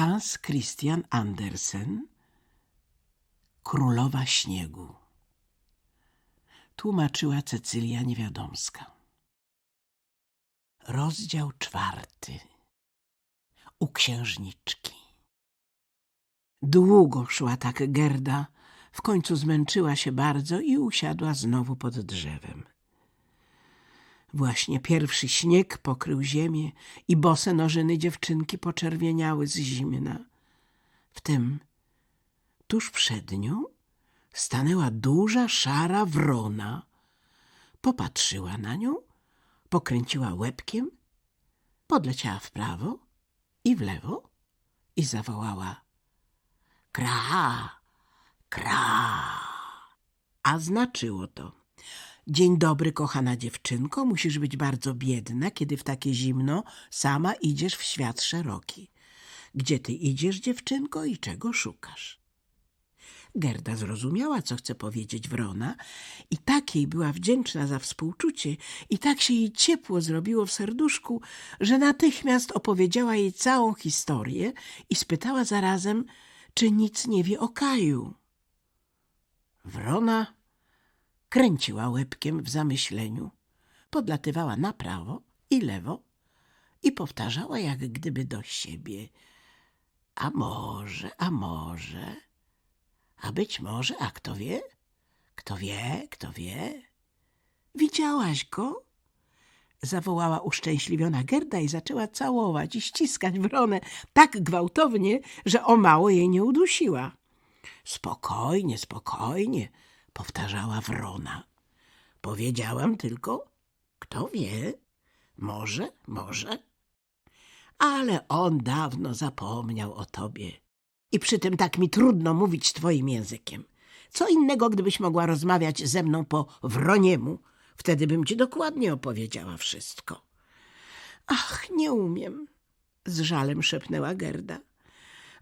Hans Christian Andersen Królowa Śniegu. Tłumaczyła Cecylia Niewiadomska. Rozdział czwarty. U księżniczki. Długo szła tak Gerda, w końcu zmęczyła się bardzo i usiadła znowu pod drzewem. Właśnie pierwszy śnieg pokrył ziemię i bose nożyny dziewczynki poczerwieniały z zimna. Wtem tuż przed nią stanęła duża, szara wrona. Popatrzyła na nią, pokręciła łebkiem, podleciała w prawo i w lewo i zawołała kra, kra. A znaczyło to Dzień dobry, kochana dziewczynko, musisz być bardzo biedna, kiedy w takie zimno sama idziesz w świat szeroki. Gdzie ty idziesz, dziewczynko, i czego szukasz? Gerda zrozumiała, co chce powiedzieć Wrona i tak jej była wdzięczna za współczucie i tak się jej ciepło zrobiło w serduszku, że natychmiast opowiedziała jej całą historię i spytała zarazem, czy nic nie wie o Kaju. Wrona kręciła łebkiem w zamyśleniu, podlatywała na prawo i lewo i powtarzała jak gdyby do siebie. A może, a może, a być może, a kto wie? Kto wie, kto wie? Widziałaś go? Zawołała uszczęśliwiona Gerda i zaczęła całować i ściskać wronę tak gwałtownie, że o mało jej nie udusiła. Spokojnie, spokojnie, powtarzała wrona. Powiedziałam tylko, kto wie, może, może. Ale on dawno zapomniał o tobie. I przy tym tak mi trudno mówić twoim językiem. Co innego, gdybyś mogła rozmawiać ze mną po wroniemu. Wtedy bym ci dokładnie opowiedziała wszystko. Ach, nie umiem, z żalem szepnęła Gerda.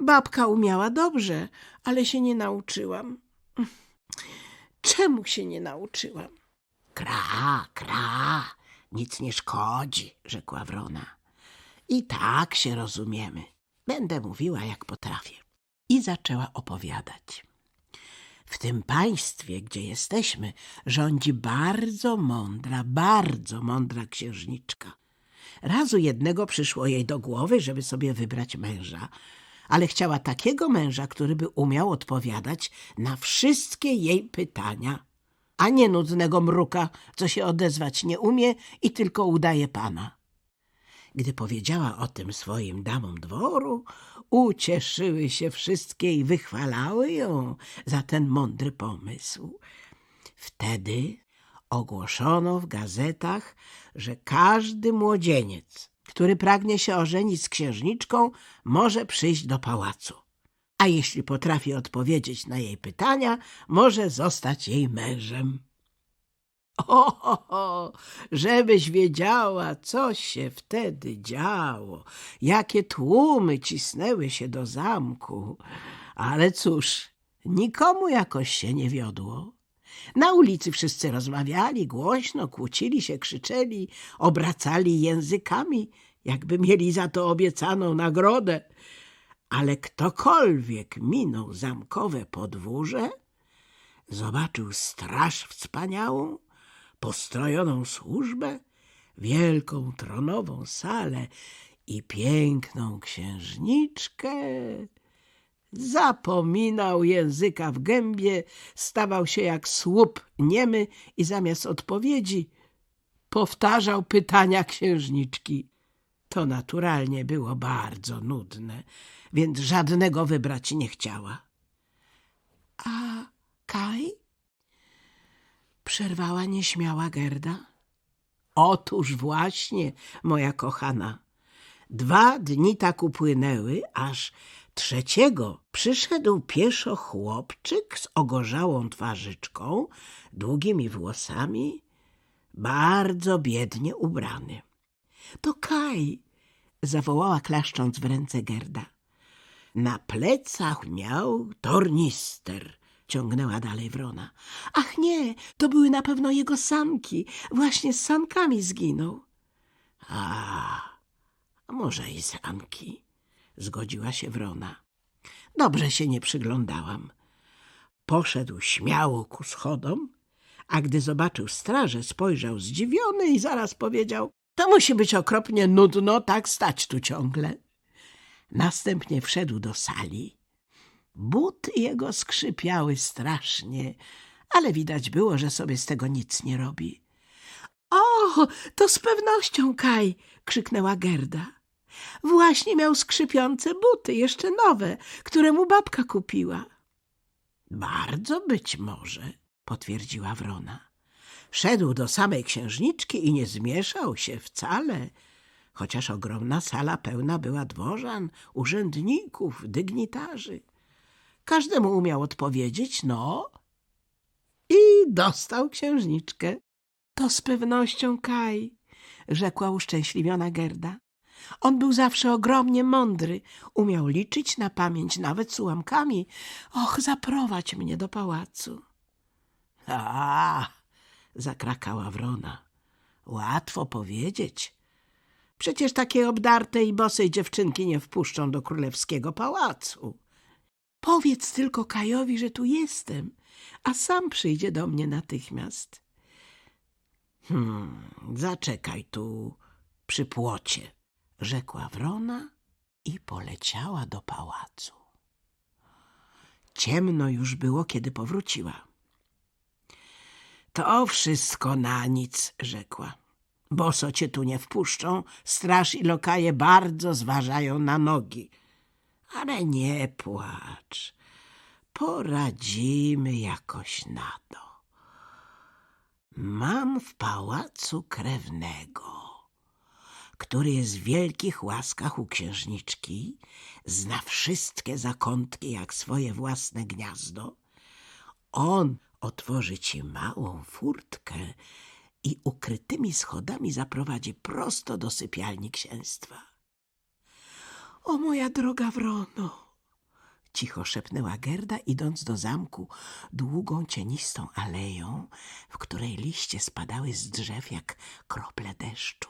Babka umiała dobrze, ale się nie nauczyłam. Czemu się nie nauczyłam? Kra, kra, nic nie szkodzi, rzekła wrona. I tak się rozumiemy. Będę mówiła, jak potrafię. I zaczęła opowiadać. W tym państwie, gdzie jesteśmy, rządzi bardzo mądra, bardzo mądra księżniczka. Razu jednego przyszło jej do głowy, żeby sobie wybrać męża, ale chciała takiego męża, który by umiał odpowiadać na wszystkie jej pytania, a nie nudnego mruka, co się odezwać nie umie i tylko udaje pana. Gdy powiedziała o tym swoim damom dworu, ucieszyły się wszystkie i wychwalały ją za ten mądry pomysł. Wtedy ogłoszono w gazetach, że każdy młodzieniec, który pragnie się ożenić z księżniczką, może przyjść do pałacu. A jeśli potrafi odpowiedzieć na jej pytania, może zostać jej mężem. O, żebyś wiedziała, co się wtedy działo, jakie tłumy cisnęły się do zamku. Ale cóż, nikomu jakoś się nie wiodło. Na ulicy wszyscy rozmawiali głośno, kłócili się, krzyczeli, obracali językami, jakby mieli za to obiecaną nagrodę. Ale ktokolwiek minął zamkowe podwórze, zobaczył straż wspaniałą, postrojoną służbę, wielką tronową salę i piękną księżniczkę, zapominał języka w gębie, stawał się jak słup niemy i zamiast odpowiedzi powtarzał pytania księżniczki. To naturalnie było bardzo nudne, więc żadnego wybrać nie chciała. — A Kaj? Przerwała nieśmiała Gerda. Otóż właśnie, moja kochana. Dwa dni tak upłynęły, aż trzeciego przyszedł pieszo chłopczyk z ogorzałą twarzyczką, długimi włosami, bardzo biednie ubrany. To Kaj, zawołała klaszcząc w ręce Gerda. Na plecach miał tornister, ciągnęła dalej wrona. Ach nie, to były na pewno jego sanki. Właśnie z sankami zginął. A, może i sanki, zgodziła się wrona. Dobrze się nie przyglądałam. Poszedł śmiało ku schodom, a gdy zobaczył strażę, spojrzał zdziwiony i zaraz powiedział — to musi być okropnie nudno tak stać tu ciągle. Następnie wszedł do sali. Buty jego skrzypiały strasznie, ale widać było, że sobie z tego nic nie robi. — O, to z pewnością Kaj! — krzyknęła Gerda. Właśnie miał skrzypiące buty, jeszcze nowe, które mu babka kupiła. Bardzo być może, potwierdziła Wrona. Szedł do samej księżniczki i nie zmieszał się wcale, chociaż ogromna sala pełna była dworzan, urzędników, dygnitarzy. Każdemu umiał odpowiedzieć no i dostał księżniczkę. To z pewnością Kaj, rzekła uszczęśliwiona Gerda. On był zawsze ogromnie mądry, umiał liczyć na pamięć nawet z ułamkami. Och, zaprowadź mnie do pałacu. A, zakrakała wrona. Łatwo powiedzieć. Przecież takie obdarte i bosej dziewczynki nie wpuszczą do królewskiego pałacu. Powiedz tylko Kajowi, że tu jestem, a sam przyjdzie do mnie natychmiast. Hmm, zaczekaj tu przy płocie rzekła wrona i poleciała do pałacu. Ciemno już było, kiedy powróciła. To wszystko na nic, rzekła. Boso cię tu nie wpuszczą, straż i lokaje bardzo zważają na nogi. Ale nie płacz, poradzimy jakoś na to. Mam w pałacu krewnego który jest w wielkich łaskach u księżniczki, zna wszystkie zakątki jak swoje własne gniazdo, on otworzy ci małą furtkę i ukrytymi schodami zaprowadzi prosto do sypialni księstwa. O moja droga Wrono! Cicho szepnęła Gerda, idąc do zamku długą, cienistą aleją, w której liście spadały z drzew jak krople deszczu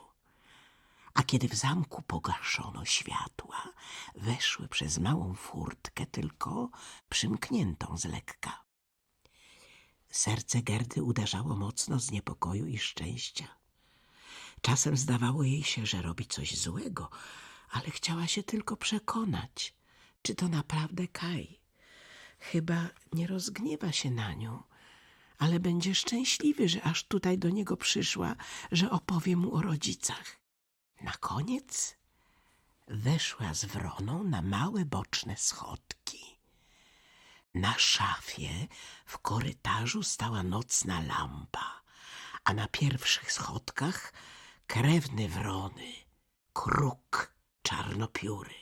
a kiedy w zamku pogaszono światła, weszły przez małą furtkę tylko przymkniętą z lekka. Serce Gerdy uderzało mocno z niepokoju i szczęścia. Czasem zdawało jej się, że robi coś złego, ale chciała się tylko przekonać, czy to naprawdę Kaj. Chyba nie rozgniewa się na nią, ale będzie szczęśliwy, że aż tutaj do niego przyszła, że opowie mu o rodzicach. Na koniec weszła z wroną na małe boczne schodki. Na szafie w korytarzu stała nocna lampa, a na pierwszych schodkach krewny wrony, kruk czarnopióry.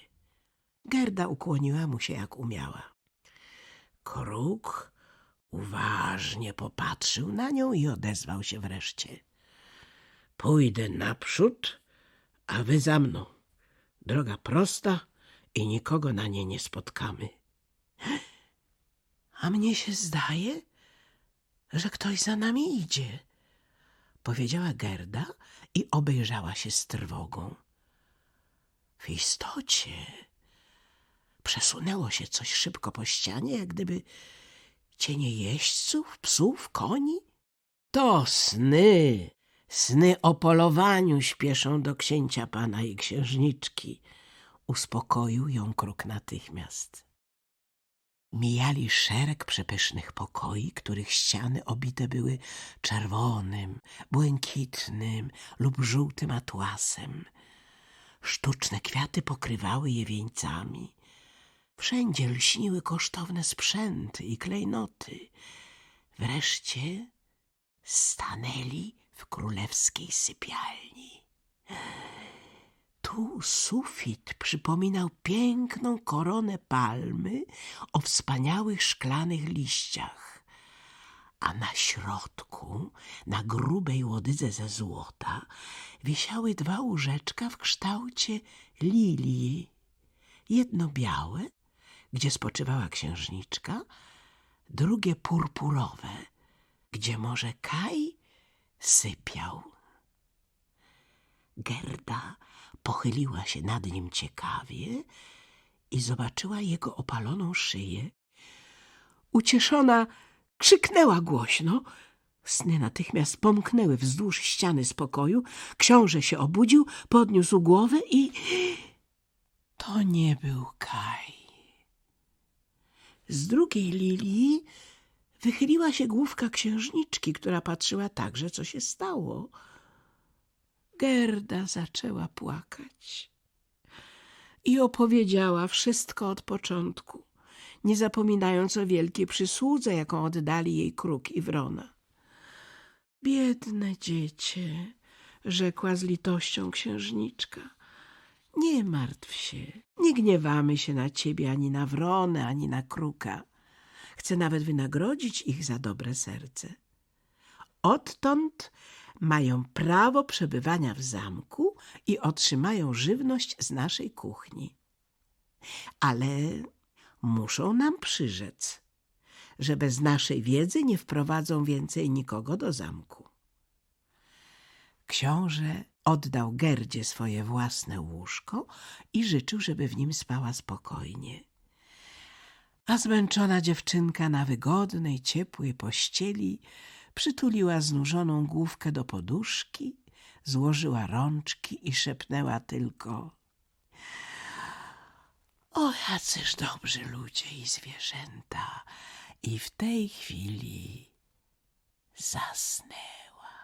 Gerda ukłoniła mu się jak umiała. Kruk uważnie popatrzył na nią i odezwał się wreszcie. Pójdę naprzód a wy za mną. Droga prosta i nikogo na nie nie spotkamy. A mnie się zdaje, że ktoś za nami idzie, powiedziała Gerda i obejrzała się z trwogą. W istocie przesunęło się coś szybko po ścianie, jak gdyby cienie jeźdźców, psów, koni. To sny, Sny o polowaniu śpieszą do księcia pana i księżniczki. Uspokoił ją kruk natychmiast. Mijali szereg przepysznych pokoi, których ściany obite były czerwonym, błękitnym lub żółtym atłasem. Sztuczne kwiaty pokrywały je wieńcami. Wszędzie lśniły kosztowne sprzęty i klejnoty. Wreszcie stanęli w królewskiej sypialni. Tu sufit przypominał piękną koronę palmy o wspaniałych szklanych liściach, a na środku, na grubej łodydze ze złota, wisiały dwa łóżeczka w kształcie lilii. Jedno białe, gdzie spoczywała księżniczka, drugie purpurowe, gdzie może Kaj sypiał. Gerda pochyliła się nad nim ciekawie i zobaczyła jego opaloną szyję. Ucieszona krzyknęła głośno. Sny natychmiast pomknęły wzdłuż ściany z pokoju. Książę się obudził, podniósł głowę i... To nie był Kaj. Z drugiej lilii wychyliła się główka księżniczki, która patrzyła także, co się stało. Gerda zaczęła płakać i opowiedziała wszystko od początku, nie zapominając o wielkiej przysłudze, jaką oddali jej kruk i wrona. Biedne dziecię, rzekła z litością księżniczka. Nie martw się, nie gniewamy się na ciebie ani na wronę, ani na kruka. Chcę nawet wynagrodzić ich za dobre serce. Odtąd mają prawo przebywania w zamku i otrzymają żywność z naszej kuchni. Ale muszą nam przyrzec, że bez naszej wiedzy nie wprowadzą więcej nikogo do zamku. Książę oddał Gerdzie swoje własne łóżko i życzył, żeby w nim spała spokojnie. A zmęczona dziewczynka na wygodnej, ciepłej pościeli przytuliła znużoną główkę do poduszki, złożyła rączki i szepnęła tylko O, jacyż dobrzy ludzie i zwierzęta! I w tej chwili zasnęła.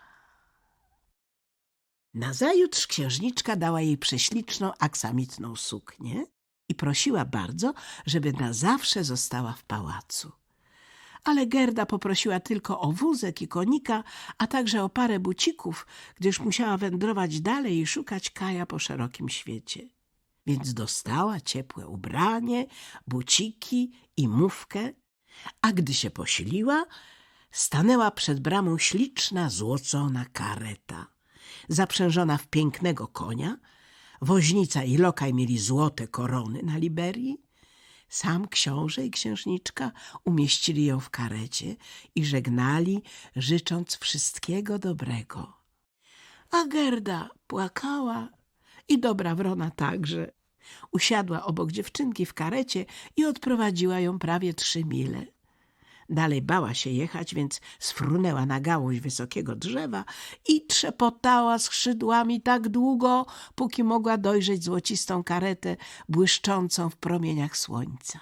Nazajutrz księżniczka dała jej prześliczną aksamitną suknię i prosiła bardzo, żeby na zawsze została w pałacu. Ale Gerda poprosiła tylko o wózek i konika, a także o parę bucików, gdyż musiała wędrować dalej i szukać Kaja po szerokim świecie. Więc dostała ciepłe ubranie, buciki i mówkę, a gdy się posiliła, stanęła przed bramą śliczna, złocona kareta, zaprzężona w pięknego konia. Woźnica i lokaj mieli złote korony na Liberii. Sam książę i księżniczka umieścili ją w karecie i żegnali, życząc wszystkiego dobrego. A Gerda płakała i dobra wrona także. Usiadła obok dziewczynki w karecie i odprowadziła ją prawie trzy mile. Dalej bała się jechać, więc sfrunęła na gałąź wysokiego drzewa i trzepotała skrzydłami tak długo, póki mogła dojrzeć złocistą karetę błyszczącą w promieniach słońca.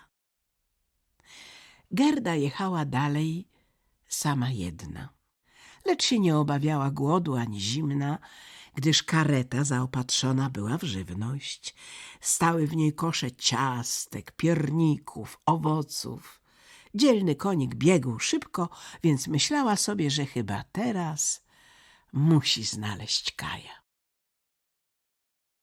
Gerda jechała dalej sama jedna, lecz się nie obawiała głodu ani zimna, gdyż kareta zaopatrzona była w żywność. Stały w niej kosze ciastek, pierników, owoców. Dzielny konik biegł szybko, więc myślała sobie, że chyba teraz musi znaleźć Kaja.